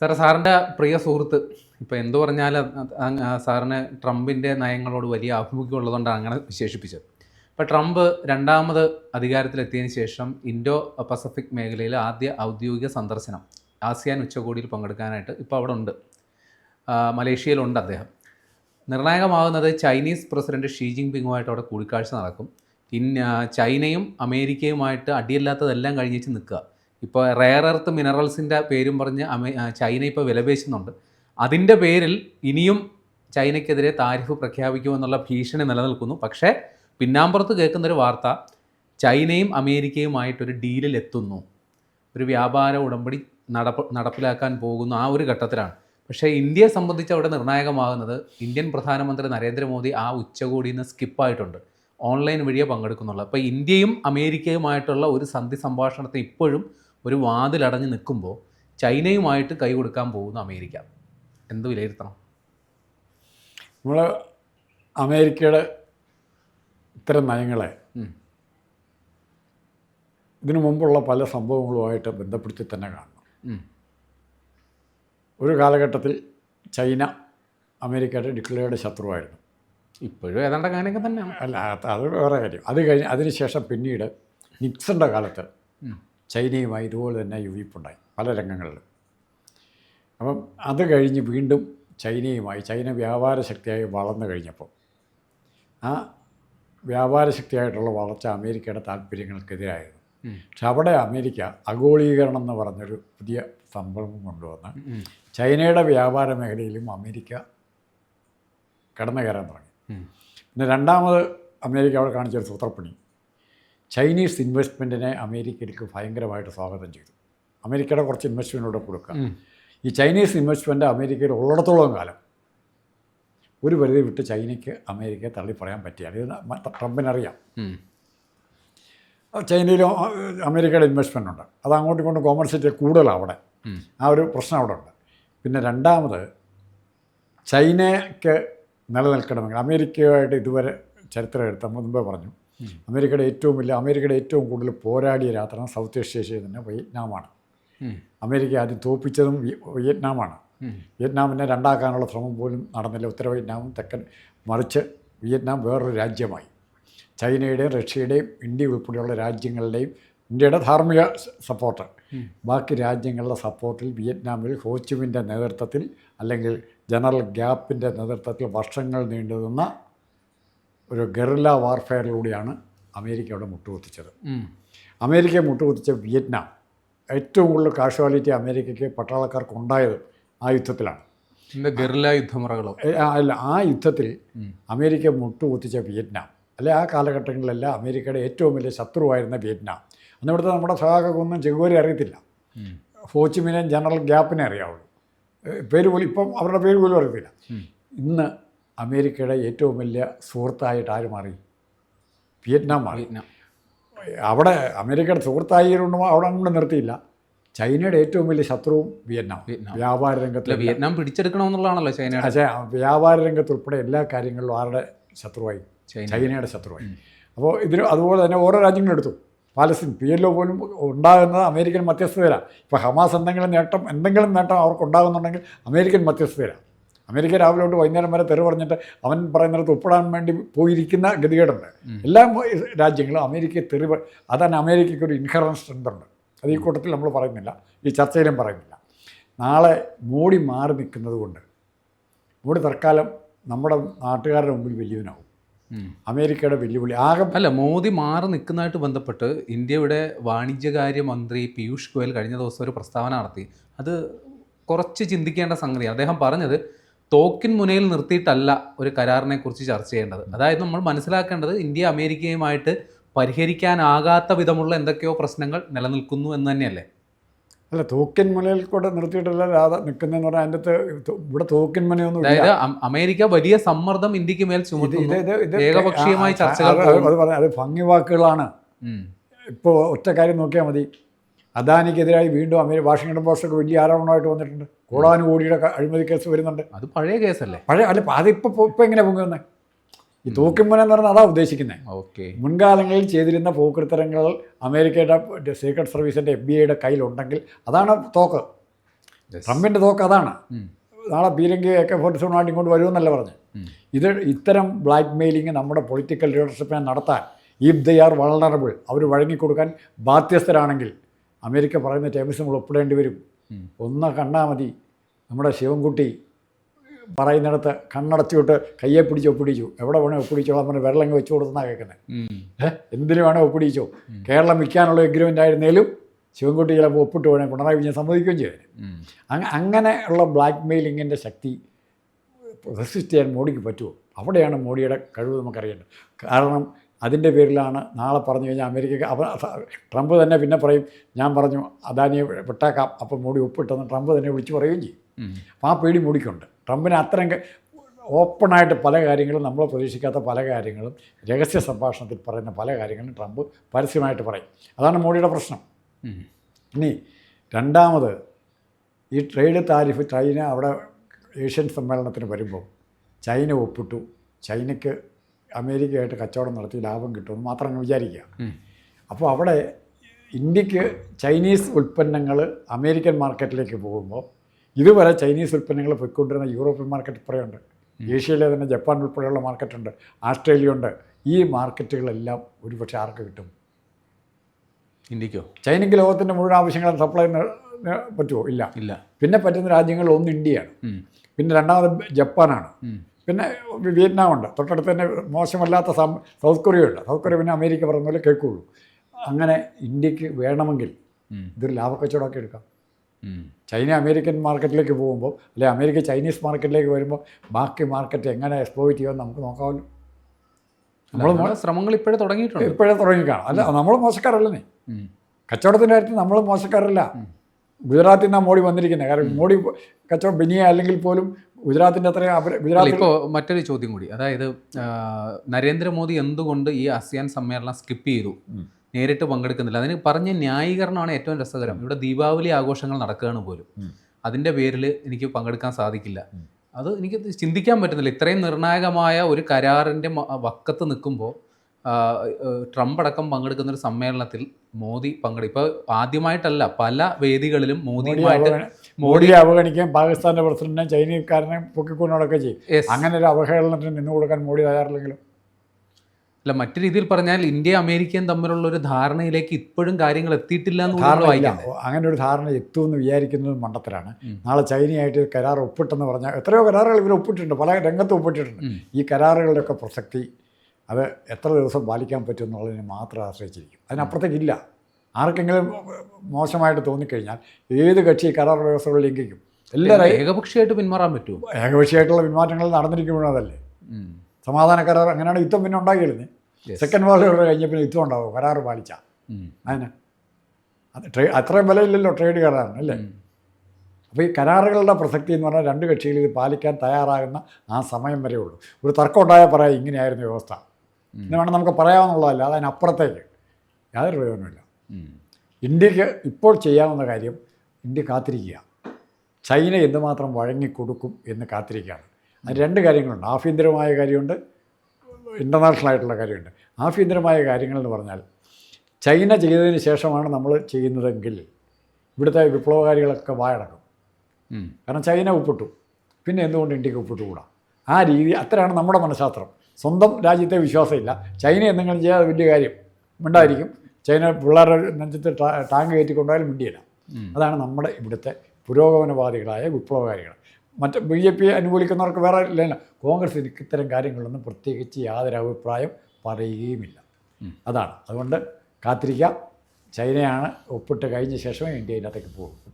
സാറേ സാറിന്റെ പ്രിയ സുഹൃത്ത് ഇപ്പോൾ എന്തു പറഞ്ഞാൽ സാറിന് ട്രംപിന്റെ നയങ്ങളോട് വലിയ ആഭിമുഖ്യം ഉള്ളതുകൊണ്ടാണ് അങ്ങനെ വിശേഷിപ്പിച്ചത്. ഇപ്പോൾ ട്രംപ് രണ്ടാമത് അധികാരത്തിലെത്തിയതിന് ശേഷം ഇൻഡോ പസഫിക് മേഖലയിൽ ആദ്യ ഔദ്യോഗിക സന്ദർശനം ആസിയാൻ ഉച്ചകോടിയിൽ പങ്കെടുക്കാനായിട്ട് ഇപ്പോൾ അവിടെ ഉണ്ട്. മലേഷ്യയിലുണ്ട് അദ്ദേഹം. നിർണായകമാകുന്നത് ചൈനീസ് പ്രസിഡന്റ് ഷീ ജിങ് പിങ്ങുമായിട്ട് അവിടെ കൂടിക്കാഴ്ച നടക്കും. ഇൻ ചൈനയും അമേരിക്കയുമായിട്ട് അടിയല്ലാത്തതെല്ലാം കഴിഞ്ഞിട്ട് നിൽക്കുക. ഇപ്പോൾ റെയർ എർത്ത് മിനറൽസിന്റെ പേരും പറഞ്ഞ് അമേ ചൈന ഇപ്പോൾ വിലപേശുന്നുണ്ട്. അതിന്റെ പേരിൽ ഇനിയും ചൈനയ്ക്കെതിരെ താരിഫ് പ്രഖ്യാപിക്കുമെന്നുള്ള ഭീഷണി നിലനിൽക്കുന്നു. പക്ഷേ പിന്നാമ്പുറത്ത് കേൾക്കുന്നൊരു വാർത്ത ചൈനയും അമേരിക്കയുമായിട്ടൊരു ഡീലിൽ എത്തുന്നു. ഒരു വ്യാപാര ഉടമ്പടി നടപ്പ് നടപ്പിലാക്കാൻ പോകുന്നു ആ ഒരു ഘട്ടത്തിലാണ്. പക്ഷേ ഇന്ത്യയെ സംബന്ധിച്ച് അവിടെ നിർണായകമാകുന്നത് ഇന്ത്യൻ പ്രധാനമന്ത്രി നരേന്ദ്രമോദി ആ ഉച്ചകോടിയിൽ നിന്ന് സ്കിപ്പായിട്ടുണ്ട്. ഓൺലൈൻ വഴിയേ പങ്കെടുക്കുന്നുള്ളൂ അപ്പോൾ ഇന്ത്യയും അമേരിക്കയുമായിട്ടുള്ള ഒരു സന്ധി സംഭാഷണത്തെ ഇപ്പോഴും ഒരു വാതിലടഞ്ഞ് നിൽക്കുമ്പോൾ ചൈനയുമായിട്ട് കൈ കൊടുക്കാൻ പോകുന്ന അമേരിക്ക. എന്ത് വിലയിരുത്തണം? നമ്മൾ അമേരിക്കയുടെ ഇത്തരം നയങ്ങളെ ഇതിനു മുമ്പുള്ള പല സംഭവങ്ങളുമായിട്ട് ബന്ധപ്പെടുത്തി തന്നെ കാണണം. ഒരു കാലഘട്ടത്തിൽ ചൈന അമേരിക്കയുടെ ഡിക്ലെയർഡ് ശത്രുവായിരുന്നു. ഇപ്പോഴും ഏതാണ്ട് അങ്ങനെയൊക്കെ തന്നെയാണ്. അല്ല അത് വേറെ കാര്യം. അത് കഴിഞ്ഞ് അതിനുശേഷം പിന്നീട് നിക്സന്റെ കാലത്ത്. ചൈനയുമായി ഇതുപോലെ തന്നെ യുവിപ്പുണ്ടായി പല രംഗങ്ങളിലും. അപ്പം അത് കഴിഞ്ഞ് വീണ്ടും ചൈനയുമായി ചൈന വ്യാപാര ശക്തിയായി വളർന്നു കഴിഞ്ഞപ്പോൾ ആ വ്യാപാര ശക്തിയായിട്ടുള്ള വളർച്ച അമേരിക്കയുടെ താല്പര്യങ്ങൾക്കെതിരായിരുന്നു. പക്ഷെ അവിടെ അമേരിക്ക അഗോളീകരണം എന്ന് പറഞ്ഞൊരു പുതിയ സംഭവം കൊണ്ടുവന്ന് ചൈനയുടെ വ്യാപാര മേഖലയിലും അമേരിക്ക കടന്നു കയറാൻ തുടങ്ങി. പിന്നെ രണ്ടാമത് അമേരിക്ക അവിടെ കാണിച്ചൊരു സൂത്രപ്പണി. ചൈനീസ് ഇൻവെസ്റ്റ്മെന്റിനെ അമേരിക്കയിലേക്ക് ഭയങ്കരമായിട്ട് സ്വാഗതം ചെയ്തു. അമേരിക്കയുടെ കുറച്ച് ഇൻവെസ്റ്റ്മെന്റ് ഇവിടെ കൊടുക്കുക ഈ ചൈനീസ് ഇൻവെസ്റ്റ്മെന്റ് അമേരിക്കയിൽ ഉള്ളിടത്തോളം കാലം ഒരു പരിധി വിട്ട് ചൈനയ്ക്ക് അമേരിക്കയെ തള്ളി പറയാൻ പറ്റിയാൽ ഇത് ട്രംപിനറിയാം. ചൈനയിലും അമേരിക്കയുടെ ഇൻവെസ്റ്റ്മെന്റ് ഉണ്ട്. അത് അങ്ങോട്ടും ഇങ്ങോട്ടും കോമേഴ്സിറ്റി കൂടുതലാണ് അവിടെ. ആ ഒരു പ്രശ്നം അവിടെ ഉണ്ട്. പിന്നെ രണ്ടാമത് ചൈനയ്ക്ക് നിലനിൽക്കണമെങ്കിൽ അമേരിക്കയുമായിട്ട് ഇതുവരെ ചരിത്രം എടുത്ത് നമ്മൾ മുമ്പേ പറഞ്ഞു. അമേരിക്കയുടെ ഏറ്റവും വലിയ അമേരിക്കയുടെ ഏറ്റവും കൂടുതൽ പോരാടിയ രാത്രി സൗത്ത് ഏഷ്യ ഏഷ്യയിൽ തന്നെ വിയറ്റ്നാമാണ്. അമേരിക്ക ആദ്യം തോപ്പിച്ചതും വിയറ്റ്നാമാണ്. വിയറ്റ്നാമിനെ രണ്ടാക്കാനുള്ള ശ്രമം പോലും നടന്നില്ല. ഉത്തര വിയറ്റ്നാമും തെക്കൻ മറിച്ച് വിയറ്റ്നാം വേറൊരു രാജ്യമായി. ചൈനയുടെയും റഷ്യയുടെയും ഇന്ത്യ ഉൾപ്പെടെയുള്ള രാജ്യങ്ങളുടെയും ഇന്ത്യയുടെ ധാർമ്മിക സപ്പോർട്ട്. ബാക്കി രാജ്യങ്ങളുടെ സപ്പോർട്ടിൽ വിയറ്റ്നാമിൽ ഹോച്ചിമിന്റെ നേതൃത്വത്തിൽ അല്ലെങ്കിൽ ജനറൽ ഗ്യാപ്പിന്റെ നേതൃത്വത്തിൽ വർഷങ്ങൾ നീണ്ടുനിന്ന ഒരു ഗറില്ല വാർഫെയറിലൂടെയാണ് അമേരിക്ക അവിടെ മുട്ടുകുത്തിച്ചത്. അമേരിക്ക മുട്ടുകുത്തിച്ച വിയറ്റ്നാം ഏറ്റവും കൂടുതൽ കാഷ്വാലിറ്റി അമേരിക്കയ്ക്ക് പട്ടാളക്കാർക്ക് ഉണ്ടായത് ആ യുദ്ധത്തിലാണ്. ഗറില്ല യുദ്ധമുറകളോ? അല്ല ആ യുദ്ധത്തിൽ അമേരിക്ക മുട്ടുകുത്തിച്ച വിയറ്റ്നാം അല്ലെ ആ കാലഘട്ടങ്ങളിലെല്ലാം അമേരിക്കയുടെ ഏറ്റവും വലിയ ശത്രുവായിരുന്ന വിയറ്റ്നാം. അന്നിവിടുത്തെ നമ്മുടെ സഹാക്കൊന്നും ചെകുവരെ അറിയത്തില്ല. ഹോച്ചിമിനെ ജനറൽ ഗ്യാപ്പിനെ അറിയാവുള്ളൂ. പേര് പോലും ഇപ്പം അവരുടെ പേര് പോലും അറിയത്തില്ല. ഇന്ന് അമേരിക്കയുടെ ഏറ്റവും വലിയ സുഹൃത്തായിട്ട് ആര് മാറി? വിയറ്റ്നാം മാറി. അവിടെ അമേരിക്കയുടെ സുഹൃത്തായി അവിടെ അങ്ങോട്ട് നിർത്തിയില്ല. ചൈനയുടെ ഏറ്റവും വലിയ ശത്രുവും വിയറ്റ്നാം. വ്യാപാര രംഗത്ത് വിയറ്റ്നാം പിടിച്ചെടുക്കണമെന്നുള്ളതാണല്ലോ ചൈന പക്ഷേ വ്യാപാര രംഗത്ത് ഉൾപ്പെടെ എല്ലാ കാര്യങ്ങളിലും ആരുടെ ശത്രുവായി? ചൈനയുടെ. ശത്രുവായി. അപ്പോൾ ഇതിന് അതുപോലെ തന്നെ ഓരോ രാജ്യങ്ങളും എടുത്തു. പാലസ്തീൻ പി എൽ ഒ പോലും ഉണ്ടാകുന്നത് അമേരിക്കൻ മധ്യസ്ഥതയിലാണ്. ഇപ്പോൾ ഹമാസ് എന്തെങ്കിലും നേട്ടം എന്തെങ്കിലും നേട്ടം അവർക്ക് ഉണ്ടാകുന്നുണ്ടെങ്കിൽ അമേരിക്കൻ മധ്യസ്ഥതയിലാണ്. അമേരിക്ക രാവിലെ തൊട്ട് വൈകുന്നേരം വരെ തെറി പറഞ്ഞിട്ട് അവൻ പറയുന്നിടത്ത് ഒപ്പിടാൻ വേണ്ടി പോയിരിക്കുന്ന ഗതികേടുണ്ട്. എല്ലാ രാജ്യങ്ങളും അമേരിക്കയെ തെറി അതാണ് അമേരിക്കയ്ക്ക് ഒരു ഇൻഹറൻസ് സ്ട്രെങ്ത് ഉണ്ട്. അത് ഈ കൂട്ടത്തിൽ നമ്മൾ പറയുന്നില്ല. ഈ ചർച്ചയിലും പറയുന്നില്ല. നാളെ മോഡി മാറി നിൽക്കുന്നത് കൊണ്ട് മോഡി തൽക്കാലം നമ്മുടെ നാട്ടുകാരുടെ മുമ്പിൽ വലിയവനാവും. അമേരിക്കയുടെ വെല്ലുവിളി ആകെ അല്ല മോദി മാറി നിൽക്കുന്നതായിട്ട് ബന്ധപ്പെട്ട് ഇന്ത്യയുടെ വാണിജ്യകാര്യ മന്ത്രി പീയൂഷ് ഗോയൽ കഴിഞ്ഞ ദിവസം ഒരു പ്രസ്താവന നടത്തി. അത് കുറച്ച് ചിന്തിക്കേണ്ട സംഗതിയാണ്. അദ്ദേഹം പറഞ്ഞത് തോക്കിൻ മുനയിൽ നിർത്തിയിട്ടല്ല ഒരു കരാറിനെ കുറിച്ച് ചർച്ച ചെയ്യേണ്ടത്. അതായത് നമ്മൾ മനസ്സിലാക്കേണ്ടത് ഇന്ത്യ അമേരിക്കയുമായിട്ട് പരിഹരിക്കാനാകാത്ത വിധമുള്ള എന്തൊക്കെയോ പ്രശ്നങ്ങൾ നിലനിൽക്കുന്നു എന്ന് തന്നെയല്ലേ? അല്ല തോക്കിൻ മുനയിൽ കൂടെ നിർത്തിയിട്ടല്ല രാധ നിൽക്കുന്നതെന്ന് പറഞ്ഞാൽ അതിന്റെ അകത്ത് ഇവിടെ തോക്കിൻ മുനയൊന്നും അതായത് അമേരിക്ക വലിയ സമ്മർദ്ദം ഇന്ത്യയ്ക്ക് മേൽ ചുമത്തുന്നു. ഏകപക്ഷീയമായി ചർച്ചകൾ അത് അത് അത് പറഞ്ഞ അത് ഭംഗി വാക്കുകളാണ്. ഇപ്പോൾ ഒറ്റ കാര്യം നോക്കിയാൽ മതി. അദാനിക്കെതിരായി വീണ്ടും അമേരിക്ക വാഷിംഗ്ടൺ പോസ്റ്റൊക്കെ വലിയ ആരോപണമായിട്ട് വന്നിട്ടുണ്ട്. കോടാനുകോടിയുടെ ക- അഴിമതി കേസ് വരുന്നുണ്ട്. അത് പഴയ കേസല്ലേ? പഴയ അല്ല അതിപ്പോൾ ഇപ്പോൾ എങ്ങനെ പൊങ്ങുന്നത് ഈ തൂക്കിമുന എന്ന് പറഞ്ഞാൽ അതാ ഉദ്ദേശിക്കുന്നത് ഓക്കെ. മുൻകാലങ്ങളിൽ ചെയ്തിരുന്ന പോക്കൃത്തരങ്ങൾ അമേരിക്കയുടെ സീക്രട്ട് സർവീസിന്റെ എഫ് ബി ഐയുടെ കയ്യിലുണ്ടെങ്കിൽ അതാണ് തോക്ക്. ട്രംപിന്റെ തോക്ക് അതാണ്. നാളെ നാളെ എ ഒക്കെ ഫോർട്ടി സെവൻ ആട്ടി ഇങ്ങോട്ട് വരുമെന്നല്ല പറഞ്ഞു? ഇത് ഇത്തരം ബ്ലാക്ക് മെയിലിംഗ് നമ്മുടെ പൊളിറ്റിക്കൽ ലീഡർഷിപ്പിനെ നടത്താൻ ഇഫ് ദേ ആർ വളണറബിൾ അവർ വഴങ്ങിക്കൊടുക്കാൻ ബാധ്യസ്ഥരാണെങ്കിൽ അമേരിക്ക പറയുന്ന ടേംസ് നമ്മൾ ഒപ്പിടേണ്ടി വരും. ഒന്ന് കണ്ടാൽ മതി. നമ്മുടെ ശിവൻകുട്ടി പറയുന്നിടത്ത് കണ്ണടച്ചുവിട്ട് കയ്യെ പിടിച്ച് ഒപ്പിടിച്ചു. എവിടെ വേണേൽ ഒപ്പിടിച്ചോളാം പറഞ്ഞ് വെള്ളം വെച്ചു കൊടുത്തെന്നാ കേൾക്കുന്നത്. ഏഹ് എന്തിനു വേണേൽ ഒപ്പിടിച്ചോ? കേരളം വിൽക്കാനുള്ള എഗ്രിമെന്റ് ആയിരുന്നേലും ശിവൻകുട്ടി ചിലപ്പോൾ ഒപ്പിട്ട് വേണേൽ പിണറായി വിജയൻ സമ്മതിക്കുകയും ചെയ്തു ഉം. അങ്ങ അങ്ങനെയുള്ള ബ്ലാക്ക് മെയിലിങ്ങിന്റെ ശക്തി റെസിസ്റ്റ് ചെയ്യാൻ മോഡിക്ക് പറ്റുമോ? അവിടെയാണ് മോഡിയുടെ കഴിവ് നമുക്കറിയേണ്ടത്. കാരണം അതിന്റെ പേരിലാണ് നാളെ പറഞ്ഞു കഴിഞ്ഞാൽ അമേരിക്ക അവ ട്രംപ് തന്നെ പിന്നെ പറയും ഞാൻ പറഞ്ഞു അദാനിയെ വിട്ടേക്കാം അപ്പം മോഡി ഒപ്പിട്ടെന്ന് ട്രംപ് തന്നെ വിളിച്ച് പറയുകയും ചെയ്യും. അപ്പം അപ്പോൾ ആ പേടി മോഡിക്കുണ്ട് ട്രംപിന് അത്രയും ഓപ്പണായിട്ട് പല കാര്യങ്ങളും നമ്മൾ പ്രതീക്ഷിക്കാത്ത പല കാര്യങ്ങളും രഹസ്യ സംഭാഷണത്തിൽ പറയുന്ന പല കാര്യങ്ങളും ട്രംപ് പരസ്യമായിട്ട് പറയും. അതാണ് മോഡിയുടെ പ്രശ്നം. ഇനി രണ്ടാമത് ഈ ട്രേഡ് താരിഫ് ചൈന അവിടെ ഏഷ്യൻ സമ്മേളനത്തിന് വരുമ്പോൾ ചൈന ഒപ്പിട്ടു ചൈനയ്ക്ക് അമേരിക്കയായിട്ട് കച്ചവടം നടത്തി ലാഭം കിട്ടുമെന്ന് മാത്രം അങ്ങ് വിചാരിക്കുക. അപ്പോൾ അവിടെ ഇന്ത്യയ്ക്ക് ചൈനീസ് ഉൽപ്പന്നങ്ങൾ അമേരിക്കൻ മാർക്കറ്റിലേക്ക് പോകുമ്പോൾ ഇതുവരെ ചൈനീസ് ഉൽപ്പന്നങ്ങൾ പോയിക്കൊണ്ടിരുന്ന യൂറോപ്യൻ മാർക്കറ്റ് ഇപ്പറയുണ്ട് ഏഷ്യയിലെ തന്നെ ജപ്പാൻ ഉൾപ്പെടെയുള്ള മാർക്കറ്റുണ്ട്. ആസ്ട്രേലിയ ഉണ്ട് ഈ മാർക്കറ്റുകളെല്ലാം ഒരുപക്ഷെ ആർക്ക് കിട്ടും? ഇന്ത്യക്കോ? ചൈനയ്ക്ക് ലോകത്തിന്റെ മുഴുവൻ ആവശ്യങ്ങളും സപ്ലൈ പറ്റുമോ? ഇല്ല. ഇല്ല. പിന്നെ പറ്റുന്ന രാജ്യങ്ങളിൽ ഒന്ന് ഇന്ത്യയാണ്. പിന്നെ രണ്ടാമത് ജപ്പാനാണ്. പിന്നെ വിയറ്റ്നാം ഉണ്ട് തൊട്ടടുത്ത് തന്നെ മോശമല്ലാത്ത സൗത്ത് കൊറിയ ഉണ്ട് സൗത്ത് കൊറിയ പിന്നെ അമേരിക്ക പറഞ്ഞ പോലെ കേൾക്കുള്ളൂ. അങ്ങനെ ഇന്ത്യയ്ക്ക് വേണമെങ്കിൽ. ഇതൊരു ലാഭക്കച്ചവടമൊക്കെ എടുക്കാം. ചൈന അമേരിക്കൻ മാർക്കറ്റിലേക്ക് പോകുമ്പോൾ അല്ലെ അമേരിക്ക ചൈനീസ് മാർക്കറ്റിലേക്ക് വരുമ്പോൾ ബാക്കി മാർക്കറ്റ് എങ്ങനെ എക്സ്പ്ലോയിറ്റ് ചെയ്യുമെന്ന് നമുക്ക് നോക്കാമല്ലോ. നമ്മൾ ശ്രമങ്ങൾ ഇപ്പോഴേ തുടങ്ങിയിട്ടുണ്ട്? ഇപ്പോഴേ തുടങ്ങിക്കാണാം അല്ല നമ്മൾ മോശക്കാരല്ലേ. കച്ചവടത്തിന്റെ കാര്യത്തിൽ നമ്മൾ മോശക്കാരല്ല. ഗുജറാത്തിൽ നിന്നാണ് മോഡി വന്നിരിക്കുന്നത്. കാരണം മോഡി കച്ചവടം ബിനിയ അല്ലെങ്കിൽ പോലും ഗുജറാത്തിന്റെ അത്രയും ഗുജറാത്തിൽ ഇപ്പോൾ മറ്റൊരു ചോദ്യം കൂടി. അതായത് നരേന്ദ്രമോദി എന്തുകൊണ്ട് ഈ ആസിയാൻ സമ്മേളനം സ്കിപ്പ് ചെയ്തു? നേരിട്ട് പങ്കെടുക്കുന്നില്ല. അതിന് പറഞ്ഞ ന്യായീകരണമാണ് ഏറ്റവും രസകരം. ഇവിടെ ദീപാവലി ആഘോഷങ്ങൾ നടക്കുകയാണ് പോലും. അതിന്റെ അതിന്റെ പേരിൽ എനിക്ക് പങ്കെടുക്കാൻ സാധിക്കില്ല. അത് എനിക്ക് ചിന്തിക്കാൻ പറ്റുന്നില്ല. ഇത്രയും നിർണായകമായ ഒരു കരാറിന്റെ വക്കത്ത് നിൽക്കുമ്പോൾ ട്രംപ് അടക്കം പങ്കെടുക്കുന്ന ഒരു സമ്മേളനത്തിൽ മോദി പങ്കെടുക്കും ഇപ്പോൾ ആദ്യമായിട്ടല്ല പല വേദികളിലും മോദിയുമായിട്ട് മോഡിയെ അവഗണിക്കുകയും പാകിസ്ഥാന്റെ പ്രസിഡന്റിനെ ചൈനക്കാരനെ പൊക്കിക്കൊണ്ടൊക്കെ ചെയ്യും. അങ്ങനെ ഒരു അവഹേളനത്തിന് നിന്ന് കൊടുക്കാൻ മോഡി തയ്യാറില്ലെങ്കിലും. അല്ല മറ്റു രീതിയിൽ പറഞ്ഞാൽ ഇന്ത്യ അമേരിക്കയും തമ്മിലുള്ള ഒരു ധാരണയിലേക്ക് ഇപ്പോഴും കാര്യങ്ങൾ എത്തിയിട്ടില്ല അങ്ങനെ ഒരു ധാരണ എത്തുമെന്ന് വിചാരിക്കുന്നത് മണ്ടത്തിലാണ് നാളെ ചൈനയായിട്ട് കരാർ ഒപ്പിട്ടെന്ന് പറഞ്ഞാൽ എത്രയോ കരാറുകൾ ഇവർ ഒപ്പിട്ടിട്ടുണ്ട് പല രംഗത്തും ഒപ്പിട്ടിട്ടുണ്ട്. ഈ ഈ കരാറുകളുടെയൊക്കെ പ്രസക്തി അത് എത്ര ദിവസം പാലിക്കാൻ പറ്റും എന്നുള്ളതിനെ മാത്രം ആശ്രയിച്ചിരിക്കും. അതിനപ്പുറത്തേക്കില്ല ആർക്കെങ്കിലും മോശമായിട്ട് തോന്നിക്കഴിഞ്ഞാൽ ഏത് കക്ഷി കരാർ വ്യവസ്ഥകൾ ലംഘിക്കും. എല്ലാവരും ഏകപക്ഷീയമായിട്ട് പിന്മാറാൻ പറ്റുമോ ഏകപക്ഷീയമായിട്ടുള്ള പിന്മാറ്റങ്ങൾ നടന്നിരിക്കുമ്പോഴതല്ലേ ഉം. സമാധാന കരാർ അങ്ങനെയാണ് യുദ്ധം പിന്നെ ഉണ്ടാക്കിയിരുന്നത് സെക്കൻഡ് വേൾഡ് വാർ കഴിഞ്ഞ പിന്നെ യുദ്ധം ഉണ്ടാവും കരാർ പാലിച്ച. അതിന് അത് ട്രേ അത്രയും വിലയില്ലല്ലോ ട്രേഡ് കരാറിന് അല്ലേ? അപ്പോൾ ഈ കരാറുകളുടെ പ്രസക്തി എന്ന് പറഞ്ഞാൽ രണ്ട് കക്ഷികൾ ഇത് പാലിക്കാൻ തയ്യാറാകുന്ന ആ സമയം വരെ ഉള്ളൂ. ഒരു തർക്കം ഉണ്ടായാൽ പറയാം ഇങ്ങനെയായിരുന്നു വ്യവസ്ഥ. എന്ന് വേണം നമുക്ക് പറയാമെന്നുള്ളതല്ല അതിനപ്പുറത്തേക്ക്. യാതൊരു പ്രയോജനമില്ല. ഇന്ത്യയ്ക്ക് ഇപ്പോൾ ചെയ്യാവുന്ന കാര്യം ഇന്ത്യ കാത്തിരിക്കുക. ചൈന എന്തുമാത്രം വഴങ്ങിക്കൊടുക്കും എന്ന് കാത്തിരിക്കുകയാണ്. അത് രണ്ട് കാര്യങ്ങളുണ്ട്. ആഭ്യന്തരമായ കാര്യമുണ്ട് ഇന്റർനാഷണൽ ആയിട്ടുള്ള കാര്യമുണ്ട്. ആഭ്യന്തരമായ കാര്യങ്ങൾ എന്ന് പറഞ്ഞാൽ ചൈന ചെയ്തതിന് ശേഷമാണ് നമ്മൾ ചെയ്യുന്നതെങ്കിൽ ഇവിടുത്തെ വിപ്ലവകാരികളൊക്കെ വായടക്കും. കാരണം ചൈന ഉപ്പിട്ടു പിന്നെ എന്തുകൊണ്ട് ഇന്ത്യയ്ക്ക് ഒപ്പിട്ടുകൂടാ? ആ രീതി അത്രയാണ് നമ്മുടെ മനഃശാസ്ത്രം. സ്വന്തം രാജ്യത്തെ വിശ്വാസമില്ല. ചൈന എന്തെങ്കിലും ചെയ്യാതെ വലിയ കാര്യം മിണ്ടായിരിക്കും ചൈന പിള്ളേരുടെ നെഞ്ചത്ത് ടാ- ടാങ്ക് കയറ്റിക്കൊണ്ടായാലും മിണ്ടിയില്ല. ഉം. അതാണ് നമ്മുടെ ഇവിടുത്തെ പുരോഗമനവാദികളായ വിപ്ലവകാരികൾ. മറ്റ് ബി ജെ പി അനുകൂലിക്കുന്നവർക്ക് വേറെ ഇല്ല കോൺഗ്രസ് എനിക്ക് ഇത്തരം കാര്യങ്ങളൊന്നും പ്രത്യേകിച്ച് യാതൊരു അഭിപ്രായം പറയുകയുമില്ല. അതാണ്. അതുകൊണ്ട് കാത്തിരിക്കാം. ചൈനയാണ് ഒപ്പിട്ട് കഴിഞ്ഞ ശേഷമേ ഇന്ത്യ ഇതിനകത്തേക്ക് പോകും.